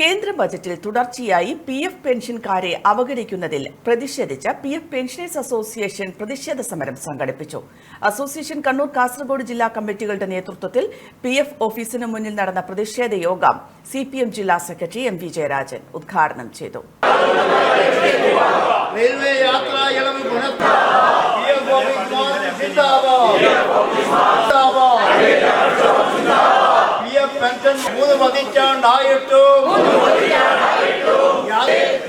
കേന്ദ്ര ബജറ്റിൽ തുടർച്ചയായി പി എഫ് പെൻഷൻകാരെ അവഗണിക്കുന്നതിൽ പ്രതിഷേധിച്ച് പി എഫ് പെൻഷനേഴ്സ് അസോസിയേഷൻ പ്രതിഷേധ സമരം സംഘടിപ്പിച്ചു. അസോസിയേഷൻ കണ്ണൂർ കാസർഗോഡ് ജില്ലാ കമ്മിറ്റികളുടെ നേതൃത്വത്തിൽ പി എഫ് ഓഫീസിന് മുന്നിൽ നടന്ന പ്രതിഷേധ യോഗം സി പി എം ജില്ലാ സെക്രട്ടറി എം വി ജയരാജൻ ഉദ്ഘാടനം ചെയ്തു. റെയിൽവേ യാത്ര ഇളവ് പുനഃ പി എഫ് ഓഫീസർമാർ സിന്ദാബാദ് സിന്ദാബാദ് പി എഫ് പെൻഷൻ മൂന്ന് പതിറ്റാണ്ടായിട്ടും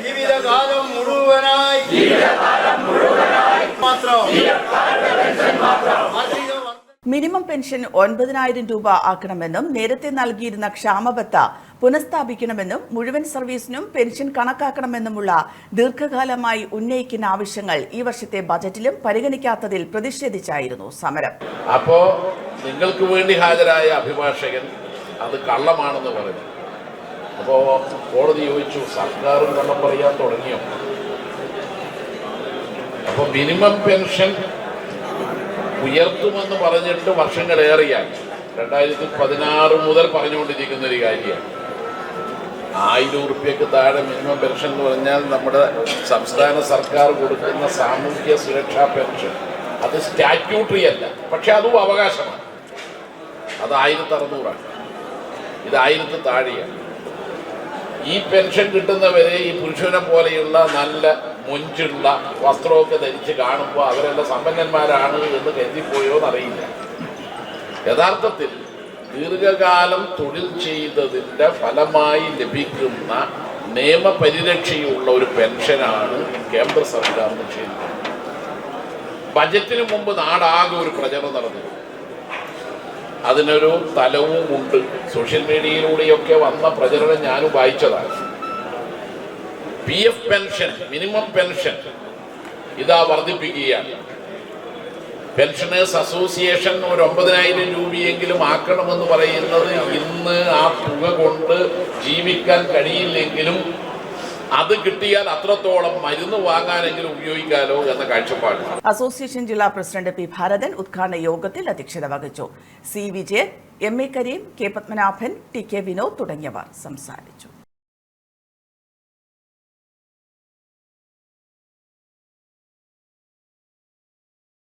ജീവിതകാലം മുഴുവനായി മാത്രം. മിനിമം പെൻഷൻ ഒൻപതിനായിരം രൂപ ആക്കണമെന്നും നേരത്തെ നൽകിയിരുന്ന ക്ഷാമബത്ത പുനഃസ്ഥാപിക്കണമെന്നും മുഴുവൻ സർവീസിനും പെൻഷൻ കണക്കാക്കണമെന്നുമുള്ള ദീർഘകാലമായി ഉന്നയിക്കുന്ന ആവശ്യങ്ങൾ ഈ വർഷത്തെ ബജറ്റിലും പരിഗണിക്കാത്തതിൽ പ്രതിഷേധിച്ചായിരുന്നു സമരം. അപ്പോ നിങ്ങൾക്ക് വേണ്ടി ഹാജരായ അഭിഭാഷകൻ അത് കള്ളമാണെന്ന് പറഞ്ഞു. അപ്പോ കോടതി ചോദിച്ചു സർക്കാരും കള്ളം പറയാൻ തുടങ്ങിയോ? അപ്പൊ മിനിമം പെൻഷൻ ഉയർത്തുമെന്ന് പറഞ്ഞിട്ട് വർഷങ്ങളേറെയായി. രണ്ടായിരത്തി പതിനാറ് മുതൽ പറഞ്ഞുകൊണ്ടിരിക്കുന്ന ഒരു കാര്യമാണ്. ആയിരം ഉറുപ്പ്യക്ക് താഴെ മിനിമം പെൻഷൻ എന്ന് പറഞ്ഞാൽ നമ്മുടെ സംസ്ഥാന സർക്കാർ കൊടുക്കുന്ന സാമൂഹ്യ സുരക്ഷാ പെൻഷൻ. അത് സ്റ്റാറ്റ്യൂട്ടറി അല്ല പക്ഷെ അതും അവകാശമാണ്. അത് ആയിരത്തി അറുന്നൂറാണ് ഇത് ആയിരത്തി താഴെയാണ്. ഈ പെൻഷൻ കിട്ടുന്നവരെ ഈ പുരുഷനെ പോലെയുള്ള നല്ല മൊഞ്ചുള്ള വസ്ത്രമൊക്കെ ധരിച്ച് കാണുമ്പോൾ അവരെല്ലാം സമ്പന്നന്മാരാണ് എന്ന് കരുതിപ്പോയോ എന്നറിയില്ല. യഥാർത്ഥത്തിൽ ദീർഘകാലം തൊഴിൽ ചെയ്തതിന്റെ ഫലമായി ലഭിക്കുന്ന നിയമപരിരക്ഷയുള്ള ഒരു പെൻഷനാണ് കേന്ദ്ര സർക്കാർ നിക്ഷേപിക്കുന്നത് ബജറ്റിന് മുമ്പ് നാടാകെ ഒരു പ്രചരണം നടന്നു അതിനൊരു തലവും ഉണ്ട്. സോഷ്യൽ മീഡിയയിലൂടെയൊക്കെ വന്ന പ്രചരണം ഞാനും വായിച്ചതാണ്. P F pension minimum pension ഇതാ വർദ്ധിപ്പിക്കുകയാണ്. പെൻഷനേഴ്സ് അസോസിയേഷൻ ഒരു ഒമ്പതിനായിരം രൂപയെങ്കിലും ആക്കണമെന്ന് പറയുന്നത് ഇന്ന് ആ തുക കൊണ്ട് ജീവിക്കാൻ കഴിയില്ലെങ്കിലും അത് കിട്ടിയാൽ അത്രത്തോളം മരുന്ന് വാങ്ങാനെങ്കിലും ഉപയോഗിക്കാലോ എന്ന കാഴ്ചപ്പാട്. അസോസിയേഷൻ ജില്ലാ പ്രസിഡന്റ് പി ഭാരതൻ ഉദ്ഘാടന യോഗത്തിൽ അധ്യക്ഷത വഹിച്ചു. C Vijayan M A Kareem K Padmanabhan T K Vinod തുടങ്ങിയവർ സംസാരിച്ചു.